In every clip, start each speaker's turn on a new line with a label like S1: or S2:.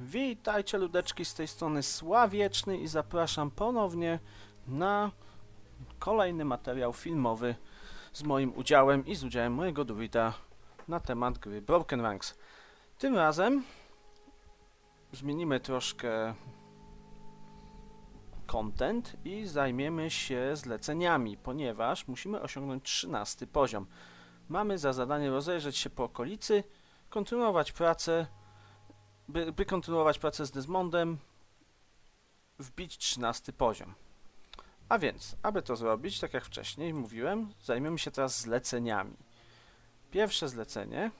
S1: Witajcie ludeczki z tej strony Sławieczny i zapraszam ponownie na kolejny materiał filmowy z moim udziałem i z udziałem mojego druida na temat gry Broken Ranks. Tym razem zmienimy troszkę content i zajmiemy się zleceniami, ponieważ musimy osiągnąć 13 poziom. Mamy za zadanie rozejrzeć się po okolicy, kontynuować pracę by, by kontynuować pracę z Desmondem, wbić 13 poziom. A więc, aby to zrobić, tak jak wcześniej mówiłem, zajmiemy się teraz zleceniami. Pierwsze zlecenie,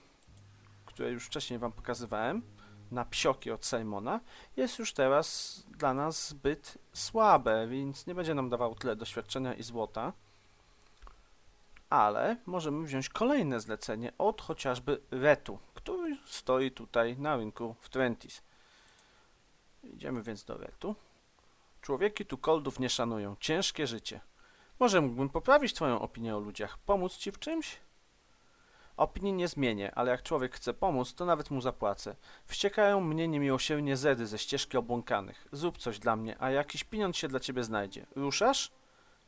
S1: które już wcześniej Wam pokazywałem, na psioki od Simona, jest już teraz dla nas zbyt słabe, więc nie będzie nam dawał tyle doświadczenia i złota. Ale możemy wziąć kolejne zlecenie od chociażby Retu, który stoi tutaj na rynku w Trentis. Idziemy więc do Retu. Człowieki tu koldów nie szanują. Ciężkie życie. Może mógłbym poprawić twoją opinię o ludziach. Pomóc ci w czymś? Opinii nie zmienię, ale jak człowiek chce pomóc, to nawet mu zapłacę. Wściekają mnie niemiłosiernie zedy ze ścieżki obłąkanych. Zrób coś dla mnie, a jakiś pieniądz się dla ciebie znajdzie. Ruszasz?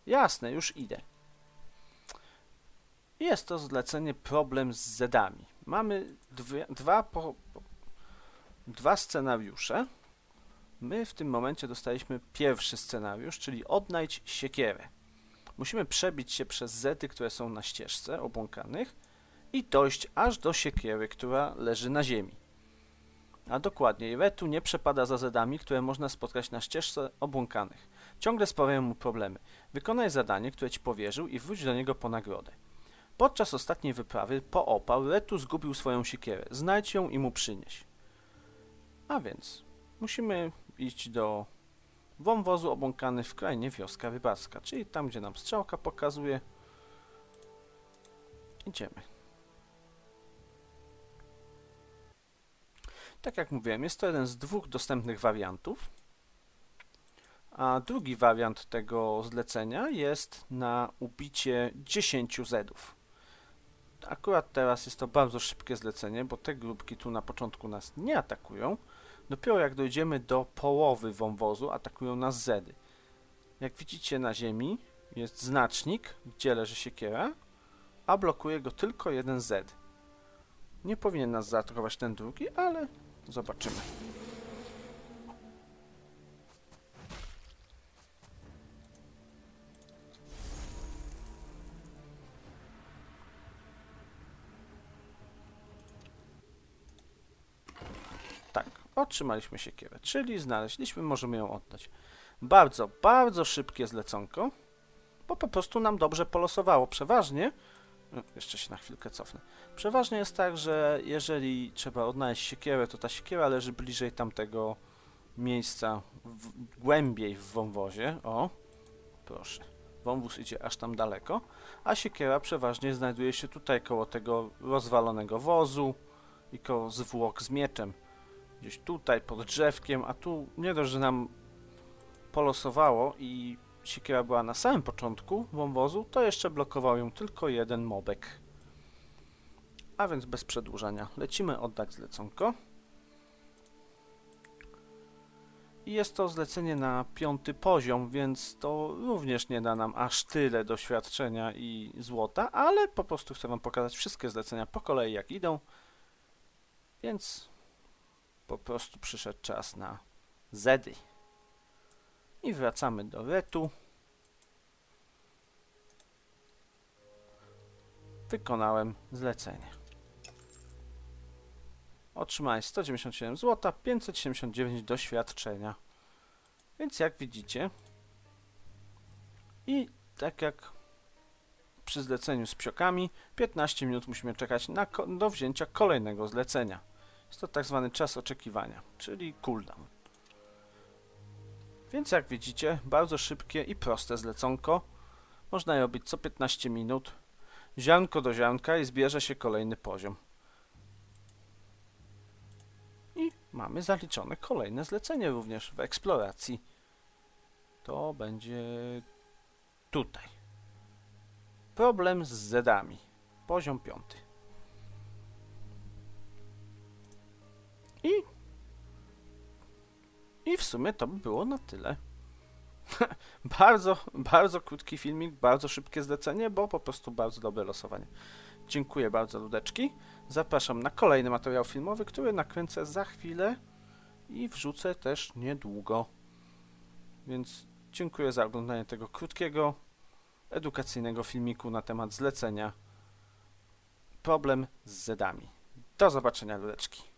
S1: Jasne, już idę. Jest to zlecenie problem z zedami. Mamy dwie, dwa, po, dwa scenariusze. My w tym momencie dostaliśmy pierwszy scenariusz, czyli odnajdź siekierę. Musimy przebić się przez zety, które są na ścieżce obłąkanych i dojść aż do siekiery, która leży na ziemi. A dokładniej, Retu nie przepada za zedami, które można spotkać na ścieżce obłąkanych. Ciągle sprawiają mu problemy. Wykonaj zadanie, które ci powierzył i wróć do niego po nagrodę. Podczas ostatniej wyprawy po opał Retu zgubił swoją siekierę. Znajdź ją i mu przynieś. A więc musimy iść do wąwozu obłąkany w krainie wioska rybacka, czyli tam, gdzie nam strzałka pokazuje. Idziemy. Tak jak mówiłem, jest to jeden z dwóch dostępnych wariantów. A drugi wariant tego zlecenia jest na ubicie 10 zedów. Akurat teraz jest to bardzo szybkie zlecenie, bo te grupki tu na początku nas nie atakują. Dopiero jak dojdziemy do połowy wąwozu, atakują nas zedy. Jak widzicie na ziemi jest znacznik, gdzie leży siekiera, a blokuje go tylko jeden zed. Nie powinien nas zaatakować ten drugi, ale zobaczymy. Otrzymaliśmy siekierę, czyli znaleźliśmy, możemy ją oddać. Bardzo, bardzo szybkie zleconko, bo po prostu nam dobrze polosowało. Przeważnie, no, jeszcze się na chwilkę cofnę, przeważnie jest tak, że jeżeli trzeba odnaleźć siekierę, to ta siekiera leży bliżej tamtego miejsca, w, głębiej w wąwozie. O, proszę. Wąwóz idzie aż tam daleko, a siekiera przeważnie znajduje się tutaj koło tego rozwalonego wozu i koło zwłok z mieczem gdzieś tutaj pod drzewkiem, a tu nie dość, że nam polosowało i siekiera była na samym początku wąwozu, to jeszcze blokował ją tylko jeden mobek. A więc bez przedłużania lecimy oddać zleconko. I jest to zlecenie na piąty poziom, więc to również nie da nam aż tyle doświadczenia i złota, ale po prostu chcę Wam pokazać wszystkie zlecenia po kolei jak idą. Więc po prostu przyszedł czas na zedy. I wracamy do retu. Wykonałem zlecenie. Otrzymałem 197 zł, 579 doświadczenia. Więc jak widzicie i tak jak przy zleceniu z psiokami, 15 minut musimy czekać na do wzięcia kolejnego zlecenia. Jest to tak zwany czas oczekiwania, czyli cooldown. Więc jak widzicie, bardzo szybkie i proste zleconko. Można je robić co 15 minut. Ziarnko do ziarnka i zbierze się kolejny poziom. I mamy zaliczone kolejne zlecenie również w eksploracji. To będzie tutaj. Problem z zedami. Poziom piąty. I I w sumie to by było na tyle. bardzo, bardzo krótki filmik, bardzo szybkie zlecenie, bo po prostu bardzo dobre losowanie. Dziękuję bardzo, ludeczki. Zapraszam na kolejny materiał filmowy, który nakręcę za chwilę i wrzucę też niedługo. Więc dziękuję za oglądanie tego krótkiego, edukacyjnego filmiku na temat zlecenia Problem z Zedami. Do zobaczenia, ludeczki.